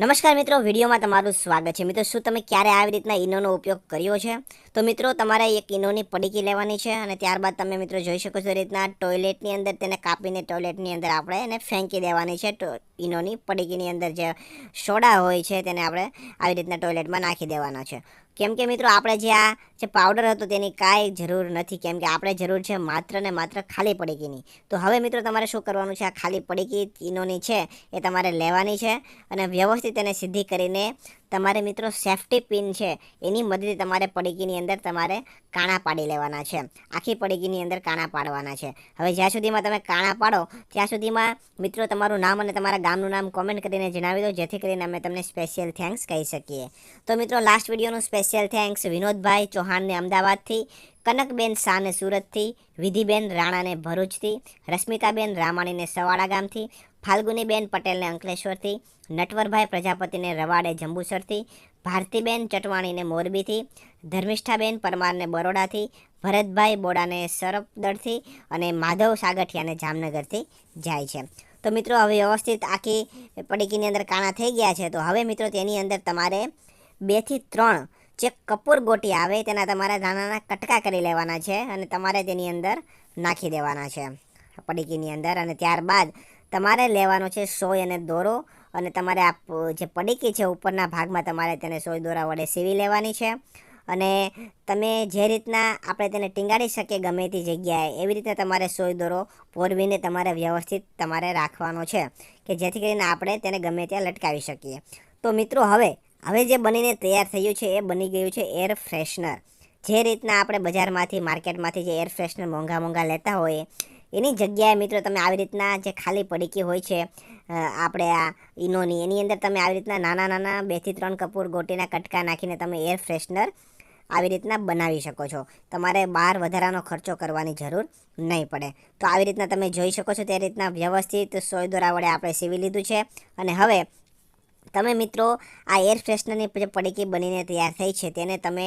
નમસ્કાર મિત્રો, વિડીયોમાં તમારું સ્વાગત છે. મિત્રો, શું તમે ક્યારે આવી રીતના ઈનોનો ઉપયોગ કર્યો છે? તો મિત્રો તમારે એક ઇનોની પડીકી લેવાની છે અને ત્યારબાદ તમે મિત્રો જોઈ શકો છો રીતના ટોયલેટની અંદર તેને કાપીને ટોયલેટની અંદર આપણે એને ફેંકી દેવાની છે. ઇનોની પડીકીની અંદર જે સોડા હોય છે તેને આપણે આવી રીતના ટોયલેટમાં નાખી દેવાના છે. કેમ કે મિત્રો આપણે જે આ જે પાવડર હતો તેની કાંઈ જરૂર નથી. કેમ કે આપણે જરૂર છે માત્ર ને માત્ર ખાલી પડીકીની તો હવે મિત્રો તમારે શું કરવાનું છે? આ ખાલી પડીકી ઈનોની છે, એ તમારે લેવાની છે અને વ્યવસ્થિત એને સીધી કરીને તમારે મિત્રો સેફ્ટી પિન છે, એની મદદથી તમારે પડીકીની અંદર તમારે કાણા પાડી લેવાના છે. આખી પડીકીની અંદર કાણા પાડવાના છે. હવે જ્યાં સુધીમાં તમે કાણા પાડો, ત્યાં સુધીમાં મિત્રો તમારું નામ અને તમારા ગામનું નામ કોમેન્ટ કરીને જણાવી દો, જેથી કરીને અમે તમને સ્પેશિયલ થેન્ક્સ કહી શકીએ. તો મિત્રો લાસ્ટ વિડીયોનું સ્પેશિયલ થેન્ક્સ વિનોદભાઈ ચૌહાણને અમદાવાદથી, કનકબેન શાહને સુરતથી, વિધિબેન રાણાને ભરૂચથી, રશ્મિતાબેન રામાણીને સવાડા ગામથી ફાલ્ગુનીબેન પટેલને અંકલેશ્વરથી, નટવરભાઈ પ્રજાપતિને રવાડે જંબુસરથી, ભારતીબેન ચટવાણીને મોરબીથી, ધર્મિષ્ઠાબેન પરમારને બરોડાથી, ભરતભાઈ બોડાને સરપદળથી અને માધવ સાગઠિયાને જામનગરથી જાય છે. તો મિત્રો, હવે વ્યવસ્થિત આખી પડીકીની અંદર કાણા થઈ ગયા છે. તો હવે મિત્રો, તેની અંદર તમારે બેથી ત્રણ જે કપૂર ગોટી આવે, તેના તમારે નાના કટકા કરી લેવાના છે અને તમારે તેની અંદર નાખી દેવાના છે પડીકીની અંદર. અને ત્યારબાદ તમારે લેવાનો છે સોય અને દોરો અને તમારે આ જે પડીકી છે ઉપરના ભાગમાં તમારે તેને સોય દોરા વડે સીવી લેવાની છે. અને તમે જે રીતના આપણે તેને ટીંગાડી શકીએ ગમે તે જગ્યાએ, એવી રીતે તમારે સોય દોરો પોરવીને તમારે વ્યવસ્થિત તમારે રાખવાનો છે કે જેથી કરીને આપણે તેને ગમે ત્યાં લટકાવી શકીએ. તો મિત્રો હવે હવે જે બનીને તૈયાર થયું છે એ બની ગયું છે એર ફ્રેશનર. જે રીતના આપણે બજારમાંથી, માર્કેટમાંથી જે એર ફ્રેશનર મોંઘા મોંઘા લેતા હોઈએ એની જગ્યાએ મિત્રો તમે આવી રીતના જે ખાલી પડીકી હોય છે આપણે આ ઈનોની, એની અંદર તમે આવી રીતના નાના નાના બેથી ત્રણ કપૂર ગોટીના કટકા નાખીને તમે એર ફ્રેશનર આવી રીતના બનાવી શકો છો. તમારે બહાર વધારાનો ખર્ચો કરવાની જરૂર નહીં પડે. તો આવી રીતના તમે જોઈ શકો છો તે રીતના વ્યવસ્થિત સોય દોરા વડે આપણે સીવી લીધું છે. અને હવે તમે મિત્રો આ એર ફ્રેશનરની જે પડીકી બનીને તૈયાર થઈ છે, તેને તમે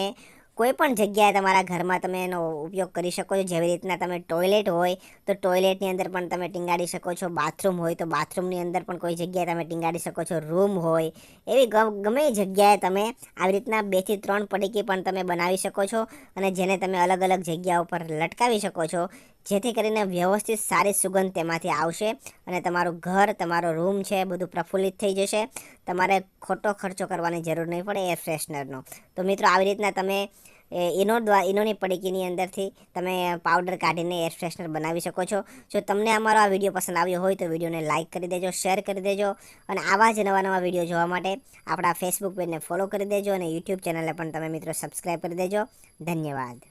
કોઈ પણ જગ્યાએ તમારા ઘરમાં તમે એનો ઉપયોગ કરી શકો છો. જેવી રીતના તમે ટોયલેટ હોય, તો ટોયલેટની અંદર પણ તમે ટીંગાડી શકો છો. બાથરૂમ હોય, તો બાથરૂમની અંદર પણ કોઈ જગ્યાએ તમે ટીંગાડી શકો છો. રૂમ હોય, એવી ગમે જગ્યાએ તમે આવી રીતના બેથી ત્રણ પડીકી પણ તમે બનાવી શકો છો અને જેને તમે અલગ અલગ જગ્યા ઉપર લટકાવી શકો છો જેથી કરીને વ્યવસ્થિત સારી સુગંધ તેમાંથી આવશે અને તમારું ઘર, તમારો રૂમ છે, બધું પ્રફુલ્લિત થઈ જશે. તમારે ખોટો ખર્ચો કરવાની જરૂર નહીં પડે એર ફ્રેશનરનો તો મિત્રો, આવી રીતના તમે એનો દ્વારા ઇનોની પડીકીની અંદરથી તમે પાવડર કાઢીને એર ફ્રેશનર બનાવી શકો છો. જો તમને અમારો આ વીડિયો પસંદ આવ્યો હોય તો વિડીયોને લાઇક કરી દેજો શેર કરી દેજો અને આવા જ નવા નવા વીડિયો જોવા માટે આપણા ફેસબુક પેજને ફોલો કરી દેજો અને યુટ્યુબ ચેનલને પણ તમે મિત્રો સબસ્ક્રાઈબ કરી દેજો. ધન્યવાદ.